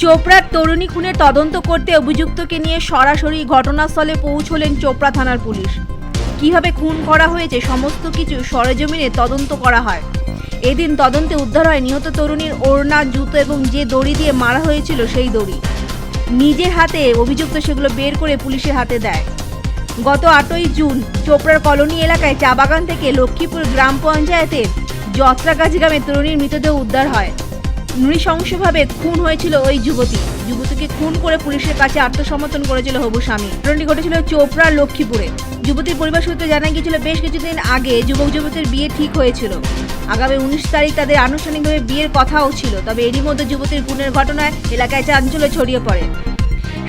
চোপড়ার তরুণী খুনের তদন্ত করতে অভিযুক্তকে নিয়ে সরাসরি ঘটনাস্থলে পৌঁছলেন চোপড়া থানার পুলিশ। কীভাবে খুন করা হয়েছে, সমস্ত কিছু সরেজমিনে তদন্ত করা হয়। এদিন তদন্তে উদ্ধার হয় নিহত তরুণীর ওড়না, জুতো এবং যে দড়ি দিয়ে মারা হয়েছিল সেই দড়ি। নিজের হাতে অভিযুক্ত সেগুলো বের করে পুলিশের হাতে দেয়। গত আটই জুন চোপড়ার কলোনি এলাকায় চা বাগান থেকে লক্ষ্মীপুর গ্রাম পঞ্চায়েতের যত্রাগাছি গ্রামে তরুণীর মৃতদেহ উদ্ধার হয়। নৃশংসভাবে খুন হয়েছিল ওই যুবতী। যুবতীকে খুন করে পুলিশের কাছে আত্মসমর্পণ করেছিল হবু স্বামী। ঘটনাটি ঘটেছিল চোপড়া লক্ষ্মীপুরে। যুবতীর পরিবার সূত্রে জানা গিয়েছিল, বেশ কিছুদিন আগে যুবক যুবতীর বিয়ে ঠিক হয়েছিল। আগামী উনিশ তারিখ তাদের আনুষ্ঠানিকভাবে বিয়ের কথাও ছিল, তবে এরই মধ্যে যুবতীর খুনের ঘটনায় এলাকায় চাঞ্চল্য ছড়িয়ে পড়ে।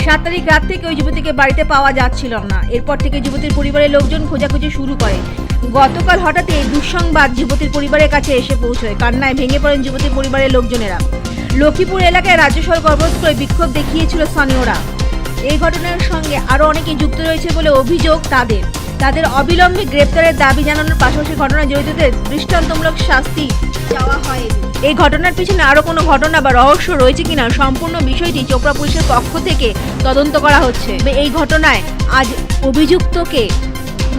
সাত তারিখ রাত থেকে ওই যুবতীকে বাড়িতে পাওয়া যাচ্ছিল না। এরপর থেকে যুবতীর পরিবারের লোকজন খোঁজাখুঁজি শুরু করে। গতকাল হঠাৎ এই দুঃসংবাদ যুবতীর পরিবারের কাছে এসে পৌঁছয়। কান্নায় ভেঙে পড়েন যুবতীর পরিবারের লোকজনেরা। লক্ষ্মীপুর এলাকায় রাজ্য সরকার করে বিক্ষোভ দেখিয়েছিল স্থানীয়রা। এই ঘটনার সঙ্গে আরও অনেকে যুক্ত রয়েছে বলে অভিযোগ তাদের। তাদের অবিলম্বে গ্রেপ্তারের দাবি জানানোর পাশাপাশি ঘটনায় জড়িতদের দৃষ্টান্তমূলক শাস্তি চাওয়া হয়। এই ঘটনার পিছনে আরও কোনো ঘটনা বা রহস্য রয়েছে কিনা সম্পূর্ণ বিষয়টি চোপড়া পুলিশের পক্ষ থেকে তদন্ত করা হচ্ছে। তবে এই ঘটনায় আজ অভিযুক্তকে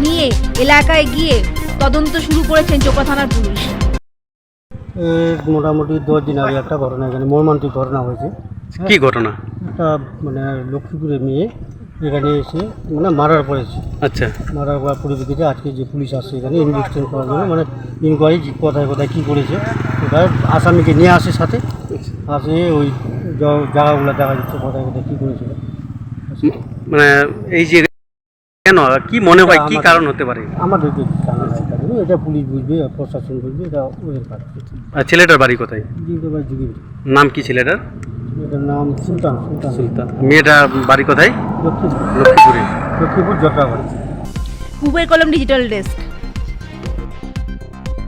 নিয়ে এলাকায় গিয়ে তদন্ত শুরু করেছেন চোপড়া থানার পুলিশ। মোটামুটি দশ দিন আগে একটা ঘটনা এখানে মর্মান্তিক ঘটনা হয়েছে। কি ঘটনা? একটা মানে লক্ষ্মীপুরের মেয়ে এখানে এসে মানে মারার পড়েছে আচ্ছা। মারার পর পরিপ্রেক্ষিতে আজকে যে পুলিশ আসছে এখানে ইনভেস্টিগেশন করার জন্য মানে ইনকোয়ারি কোথায় কোথায় কী করেছে ওটা আসামিকে নিয়ে আসে সাথে। আসে ওই জায়গাগুলো দেখা যাচ্ছে কোথায় কোথায় কী করেছিল মানে এই যে কেন কি মনে হয় কি কারণ হতে পারে? নাই এটা পুলিশ বুঝবে প্রশাসন বুঝবে এটা ওদের কাজ। আর ছেলেটার বাড়ি কোথায়? নাম কি ছেলেটার? এটার নাম সুলতান সুলতান। সুলতান। মেয়েটার বাড়ি কোথায়? লক্ষ্মীপুর লক্ষ্মীপুরে। লক্ষ্মীপুর জট্রাবাড়ি। কুবের কলম ডিজিটাল ডেস্ক